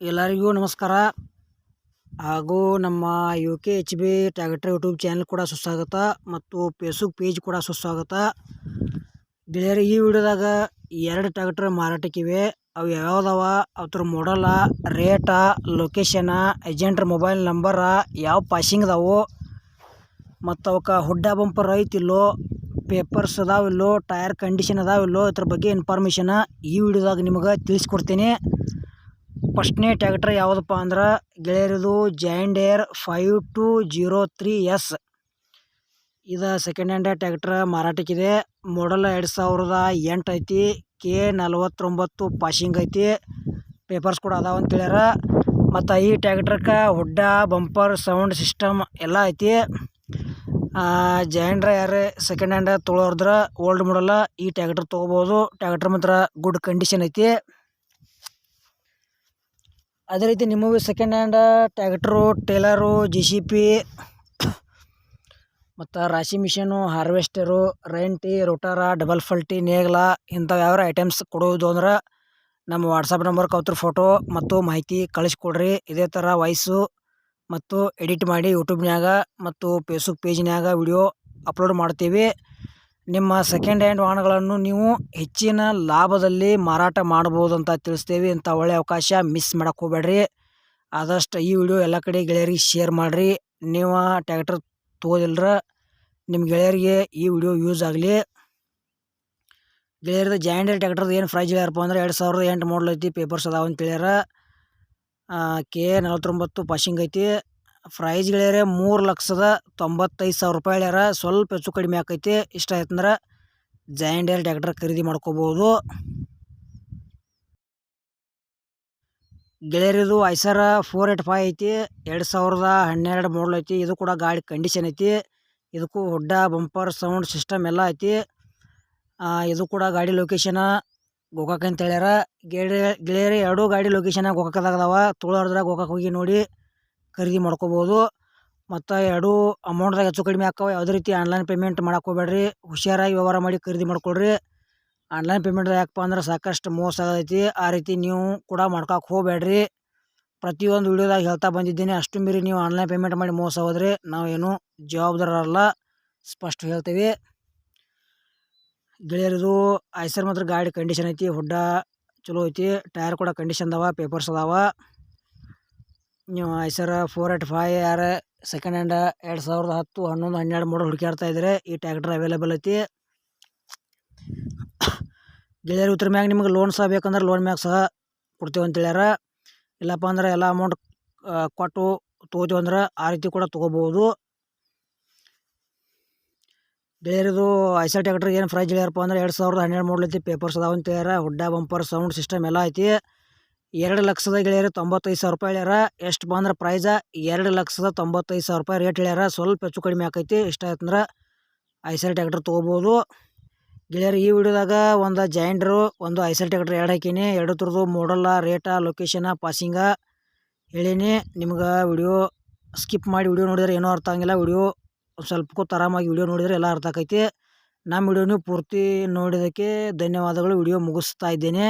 ಎಲ್ಲರಿಗೂ ನಮಸ್ಕಾರ. ಹಾಗೂ ನಮ್ಮ U K H B tractor YouTube channel ಕೂಡ ಸುಸ್ವಾಗತ ಮತ್ತು ಫೇಸ್ಬುಕ್ ಪೇಜ್ ಕೂಡ ಸುಸ್ವಾಗತ. ಗೆಳೆಯರು, ಈ ವಿಡಿಯೋದಾಗ ಎರಡು ಟ್ಯಾಕ್ಟರ್ ಮಾರಾಟಕ್ಕಿವೆ. ಅವು ಯಾವ್ಯಾವ್ದವ? ಅದ್ರ ಮಾಡಲ ರೇಟ ಲೊಕೇಶನ ಏಜೆಂಟ್ರ ಮೊಬೈಲ್ ನಂಬರ ಯಾವ ಪಾಸಿಂಗ್ ಅದಾವು? ಮತ್ತು ಅವಕ್ಕೆ ಹುಡ್ಡ ಬಂಪರ್ ಐತಿಲ್ಲೋ ಪೇಪರ್ಸ್ ಅದಾವಿಲ್ಲೋ ಟೈರ್ ಕಂಡೀಷನ್ ಅದಾವಿಲ್ಲೋ ಇದ್ರ ಬಗ್ಗೆ ಇನ್ಫಾರ್ಮೇಷನ ಈ ವಿಡಿಯೋದಾಗ ನಿಮಗೆ ತಿಳಿಸ್ಕೊಡ್ತೀನಿ. ಫಸ್ಟ್ನೇ ಟ್ಯಾಕ್ಟರ್ ಯಾವುದಪ್ಪ ಅಂದ್ರೆ ಗೆಳೆಯರದು John Deere five two zero three S ಇದು ಸೆಕೆಂಡ್ ಹ್ಯಾಂಡ್ ಟ್ಯಾಕ್ಟ್ರ್ ಮಾರಾಟಕ್ಕಿದೆ. ಮಾಡಲ್ ಎರಡು ಸಾವಿರದ ಎಂಟು ಐತಿ. ಕೆ ನಲ್ವತ್ತೊಂಬತ್ತು ಪಾಶಿಂಗ್ ಐತಿ. ಪೇಪರ್ಸ್ ಕೂಡ ಅದಾವ ಅಂತ ಹೇಳ್ಯಾರ. ಮತ್ತು ಈ ಟ್ಯಾಕ್ಟ್ರಕ್ಕೆ ಹುಡ್ಡ ಬಂಪರ್ ಸೌಂಡ್ ಸಿಸ್ಟಮ್ ಎಲ್ಲ ಐತಿ. ಜೈಂಡ್ರ ಯಾರು ಸೆಕೆಂಡ್ ಹ್ಯಾಂಡ್ ತೊಗೊಳೋದ್ರ ಓಲ್ಡ್ ಮಾಡಲ್ಲ ಈ ಟ್ಯಾಕ್ಟ್ರ್ ತೊಗೋಬೋದು. ಟ್ಯಾಕ್ಟ್ರ್ ಮಾತ್ರ ಗುಡ್ ಕಂಡೀಷನ್ ಐತಿ. ಅದೇ ರೀತಿ ನಿಮಗೂ second hand tractor trailer J C B ಮತ್ತು ರಾಶಿ ಮಿಷಿನು ಹಾರ್ವೆಸ್ಟರು ರೈಂಟಿ ರೋಟಾರ ಡಬಲ್ ಫಲ್ಟಿ ನೇಗ್ಲ ಇಂಥವು ಯಾವ್ಯಾವ ಐಟಮ್ಸ್ ಕೊಡೋದು ಅಂದ್ರೆ ನಮ್ಮ ವಾಟ್ಸಪ್ ನಂಬರ್ಗೆ ಅವ್ರ ಫೋಟೋ ಮತ್ತು ಮಾಹಿತಿ ಕಳಿಸ್ಕೊಡ್ರಿ. ಇದೇ ಥರ ವಾಯ್ಸು ಮತ್ತು ಎಡಿಟ್ ಮಾಡಿ ಯೂಟ್ಯೂಬ್ನ್ಯಾಗ ಮತ್ತು ಫೇಸ್ಬುಕ್ ಪೇಜ್ನ್ಯಾಗ ವಿಡಿಯೋ ಅಪ್ಲೋಡ್ ಮಾಡ್ತೀವಿ. ನಿಮ್ಮ ಸೆಕೆಂಡ್ ಹ್ಯಾಂಡ್ ವಾಹನಗಳನ್ನು ನೀವು ಹೆಚ್ಚಿನ ಲಾಭದಲ್ಲಿ ಮಾರಾಟ ಮಾಡ್ಬೋದು ಅಂತ ತಿಳಿಸ್ತೇವೆ ಇಂಥ ಒಳ್ಳೆಯ ಅವಕಾಶ ಮಿಸ್ ಮಾಡಕ್ಕೆ ಹೋಗ್ಬೇಡ್ರಿ. ಆದಷ್ಟು ಈ ವಿಡಿಯೋ ಎಲ್ಲ ಕಡೆ ಗೆಳೆಯರಿಗೆ ಶೇರ್ ಮಾಡಿರಿ. ನೀವು ಟ್ಯಾಕ್ಟರ್ ತೊಗೋದಿಲ್ರ ನಿಮ್ಮ ಗೆಳೆಯರಿಗೆ ಈ ವಿಡಿಯೋ ಯೂಸ್ ಆಗಲಿ. ಗೆಳೆಯರದ ಜಾಯಿಂಡಲ್ ಟ್ಯಾಕ್ಟರ್ದು ಏನು ಫ್ರೈಜ್ ಹೇಳ್ಯಾರಪ್ಪ ಅಂದ್ರೆ ಎರಡು ಸಾವಿರದ ಎಂಟು ಮಾಡಲ್ ಐತಿ ಪೇಪರ್ಸ್ ಅದಾವ ಅಂತ ಹೇಳ್ಯಾರ. ಕೆ ನಲ್ವತ್ತೊಂಬತ್ತು ಪಾಶಿಂಗ್ ಐತಿ. ಪ್ರೈಸ್ ಗೆಳೆಯರೆ, ಮೂರು ಲಕ್ಷದ ತೊಂಬತ್ತೈದು ಸಾವಿರ ರೂಪಾಯಿ ಹೇಳ್ಯಾರ ಸ್ವಲ್ಪ ಹೆಚ್ಚು ಕಡಿಮೆ ಆಕೈತಿ. ಇಷ್ಟ ಆಯ್ತಂದ್ರೆ ಜಾಯಿಂಡರ್ ಟ್ಯಾಕ್ಟರ್ ಖರೀದಿ ಮಾಡ್ಕೋಬೋದು. ಗೆಳೆಯರಿದು ಐಸರ ಫೋರ್ ಏಟ್ ಫೈವ್ ಐತಿ, ಎರಡು ಸಾವಿರದ ಹನ್ನೆರಡು ಮಾಡಲ್ ಐತಿ. ಇದು ಕೂಡ ಗಾಡಿ ಕಂಡೀಷನ್ ಐತಿ. ಇದಕ್ಕೂ ಹುಡ್ಡ ಬಂಪರ್ ಸೌಂಡ್ ಸಿಸ್ಟಮ್ ಎಲ್ಲ ಐತಿ. ಇದು ಕೂಡ ಗಾಡಿ ಲೊಕೇಶನ ಗೋಕಾಕ್ ಅಂತ ಹೇಳ್ಯಾರ. ಗೆಳೆ ಗೆಳೆಯರಿ, ಎರಡೂ ಗಾಡಿ ಲೊಕೇಶನ್ ಗೋಕಾಕದಾಗದಾವ ತೊಗೊಳೋದ್ರಾಗ ಗೋಕಾಕ್ ಹೋಗಿ ನೋಡಿ. ಖರೀದಿ ಮಾಡ್ಕೋಬೋದು. ಮತ್ತು ಎರಡೂ ಅಮೌಂಟ್ದಾಗ ಹೆಚ್ಚು ಕಡಿಮೆ ಆಕವ ಯಾವುದೇ ರೀತಿ ಆನ್ಲೈನ್ ಪೇಮೆಂಟ್ ಮಾಡಕ್ಕೆ ಹೋಗ್ಬೇಡ್ರಿ. ಹುಷಾರಾಗಿ ವ್ಯವಹಾರ ಮಾಡಿ ಖರೀದಿ ಮಾಡ್ಕೊಳ್ರಿ. ಆನ್ಲೈನ್ ಪೇಮೆಂಟ್ ಯಾಕಪ್ಪ ಅಂದ್ರೆ ಸಾಕಷ್ಟು ಮೋಸ ಆಗೈತಿ ಆ ರೀತಿ ನೀವು ಕೂಡ ಮಾಡ್ಕೊಕ್ಕೆ ಹೋಗ್ಬೇಡ್ರಿ. ಪ್ರತಿಯೊಂದು ವಿಡಿಯೋದಾಗ ಹೇಳ್ತಾ ಬಂದಿದ್ದೀನಿ. ಅಷ್ಟು ಮೀರಿ ನೀವು ಆನ್ಲೈನ್ ಪೇಮೆಂಟ್ ಮಾಡಿ ಮೋಸ ಹೋದರೆ ನಾವೇನು ಜವಾಬ್ದಾರರಲ್ಲ. ಸ್ಪಷ್ಟ ಹೇಳ್ತೀವಿ. ಗೆಳೆಯರದು, ಐಸರ್ ಮಾತ್ರ ಗಾಡಿ ಕಂಡೀಷನ್ ಐತಿ. ಹುಡ್ಡ ಚಲೋ ಐತಿ. ಟೈರ್ ಕೂಡ ಕಂಡೀಷನ್ ಅದಾವ. ಪೇಪರ್ಸ್ ಅದಾವ. Eicher four eight five R second hand ಎರಡು ಸಾವಿರದ ಹತ್ತು, ಹನ್ನೊಂದು, ಹನ್ನೆರಡು ಮೂರು ಹುಡುಕ್ಯಾಡ್ತಾ ಇದ್ರೆ ಈ ಟ್ಯಾಕ್ಟ್ರ್ ಅವೈಲೇಬಲ್ ಐತಿ. ಗೆಳೆಯರು ಇದ್ರ ಮ್ಯಾಗ ನಿಮ್ಗೆ ಲೋನ್ ಸಹ ಬೇಕಂದ್ರೆ ಲೋನ್ ಮ್ಯಾಗ ಸಹ ಕೊಡ್ತೀವಿ ಅಂತ ಹೇಳ್ಯಾರ. ಇಲ್ಲಪ್ಪ ಅಂದ್ರೆ ಎಲ್ಲ ಅಮೌಂಟ್ ಕೊಟ್ಟು ತೊಗೋತೀವಿ ಅಂದ್ರೆ ಆ ರೀತಿ ಕೂಡ ತೊಗೋಬೋದು ಗೆಳೆಯರದು ಐಸರ್ ಟ್ಯಾಕ್ಟರ್ ಏನು ಪ್ರೈಸ್ ಹೇಳ್ಯಾರಪ್ಪ ಅಂದ್ರೆ ಎರಡು ಸಾವಿರದ ಹನ್ನೆರಡು ಐತಿ ಪೇಪರ್ಸ್ ಅದಾವ ಅಂತ ಹೇಳ್ಯಾರ. ಹುಡ್ಡ ಬಂಪರ್ ಸೌಂಡ್ ಸಿಸ್ಟಮ್ ಎಲ್ಲ ಐತಿ. ಎರಡು ಲಕ್ಷದ ಗೆಳೆಯರು ತೊಂಬತ್ತೈದು ಸಾವಿರ ರೂಪಾಯಿ ಹೇಳ್ಯಾರ. ಎಷ್ಟು ಬಂದ್ರೆ ಪ್ರೈಸ ಎರಡು ಲಕ್ಷದ ತೊಂಬತ್ತೈದು ಸಾವಿರ ರೂಪಾಯಿ ರೇಟ್ ಹೇಳ್ಯಾರ. ಸ್ವಲ್ಪ ಹೆಚ್ಚು ಕಡಿಮೆ ಆಕೈತಿ. ಇಷ್ಟ ಆಯ್ತಂದ್ರೆ ಐಸರ್ ಟ್ಯಾಕ್ಟ್ರ್ ತೊಗೋಬೋದು. ಗೆಳೆಯರು, ಈ ವಿಡಿಯೋದಾಗ ಒಂದು ಜಾಯಿಂಡ್ರು ಒಂದು ಐಸರ್ ಟ್ಯಾಕ್ಟ್ರ್ ಎರಡು ಹಾಕೀನಿ. ಎರಡು ಥರದ್ದು ಮಾಡಲ್ಲ ರೇಟ ಲೊಕೇಶನ ಪಾಸಿಂಗ ಹೇಳೀನಿ. ನಿಮ್ಗೆ ವಿಡಿಯೋ ಸ್ಕಿಪ್ ಮಾಡಿ ವಿಡಿಯೋ ನೋಡಿದ್ರೆ ಏನೂ ಅರ್ಥ ಆಗಂಗಿಲ್ಲ. ವಿಡಿಯೋ ಸ್ವಲ್ಪ ಆರಾಮಾಗಿ ವಿಡಿಯೋ ನೋಡಿದರೆ ಎಲ್ಲ ಅರ್ಥ ಆಕೈತಿ. ನಮ್ಮ ವಿಡಿಯೋ ನೀವು ಪೂರ್ತಿ ನೋಡಿದ್ದಕ್ಕೆ ಧನ್ಯವಾದಗಳು. ವಿಡಿಯೋ ಮುಗಿಸ್ತಾ ಇದ್ದೇನೆ.